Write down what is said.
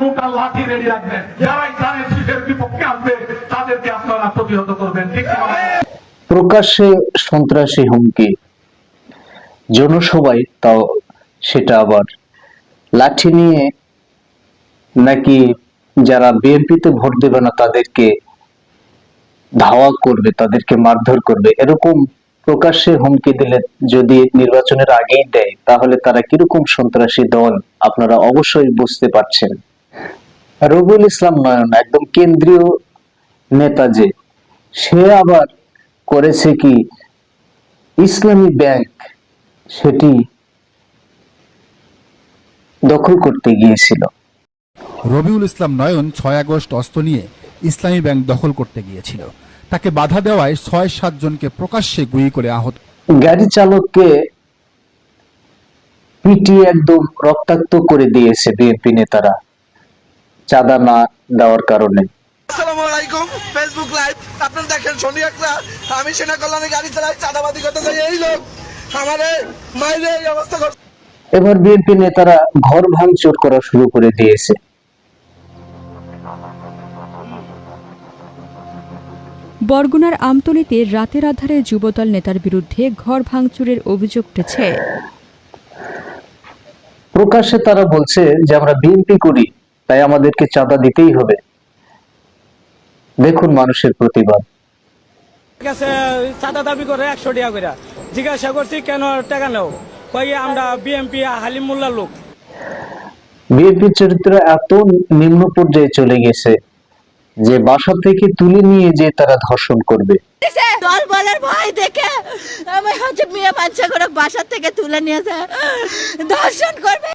নৌকা লাঠি রেডি রাখবেন। যারা ইসলামের শিশের বিপক্ষে আসবে, তাদেরকে আপনারা প্রতিহত করবেন, ঠিক প্রকাশ্যে সন্ত্রাসী হুমকি। জনসভায় তাও সেটা আবার লাঠি নিয়ে নাকি যারা বিএনপিতে ভোট দেবে না, তাদেরকে ধাওয়া করবে, তাদেরকে মারধর করবে, এরকম প্রকাশ্যে হুমকি দিলে যদি নির্বাচনের আগেই দেয়, তাহলে তারা কীরকম সন্ত্রাসী দল, আপনারা অবশ্যই বুঝতে পারছেন। রবিউল ইসলাম নয়ন একদম কেন্দ্রীয় নেতা যে সে আবার করেছে কি? ইসলামী ব্যাংক সেটি দখল করতে গিয়েছিল। রবিউল ইসলাম নয়ন ছয় আগস্ট অস্ত্র নিয়ে ইসলামী ব্যাংক দখল করতে গিয়েছিল। তাকে বাধা দেওয়ায় ছয় সাত জনকে প্রকাশ্যে গুলি করে আহত। গাড়ি চালককে পিটিয়ে একদম রক্তাক্ত করে দিয়েছে বিএনপি নেতারা। চাঁদা না দেওয়ার কারণে। আসসালামু আলাইকুম ফেসবুক লাইভ আপনারা দেখেন শনি একটা আমি সেনা কল্যাণে গাড়ি চালাই চাঁদাবাদি করতে যাই এই লোক। আমারে মাইরে এই অবস্থা করছে এবার বিএনপি নেতারা ঘর ভাঙচুর করা শুরু করে দিয়েছে। বরগুনার আমতলীতে রাতের আধারে যুবদল নেতার বিরুদ্ধে ঘর ভাঙচুরের অভিযোগ উঠেছে। প্রকাশ্যে তারা বলছে যে আমরা বিএনপি করি। তাই আমাদেরকে চাঁদা দিতেই হবে। দেখুন মানুষের প্রতিবাদ কাছে চাঁদা দাবি করে একশো টাকা করে। জিজ্ঞাসা করছি কেন টাকা নেও? কয়ে আমরা বিএমপি হালিম মোল্লার লোক। বিএনপির চরিত্র এত নিম্ন পর্যায়ে চলে গেছে যে বাসা থেকে তুলে নিয়ে যে তারা ধর্ষণ করবে। দল বলার ভয় দেখে আমি হচ্ছে মেয়ে বাচ্চা করে বাসার থেকে তুলে নিয়েছে দর্শন করবে।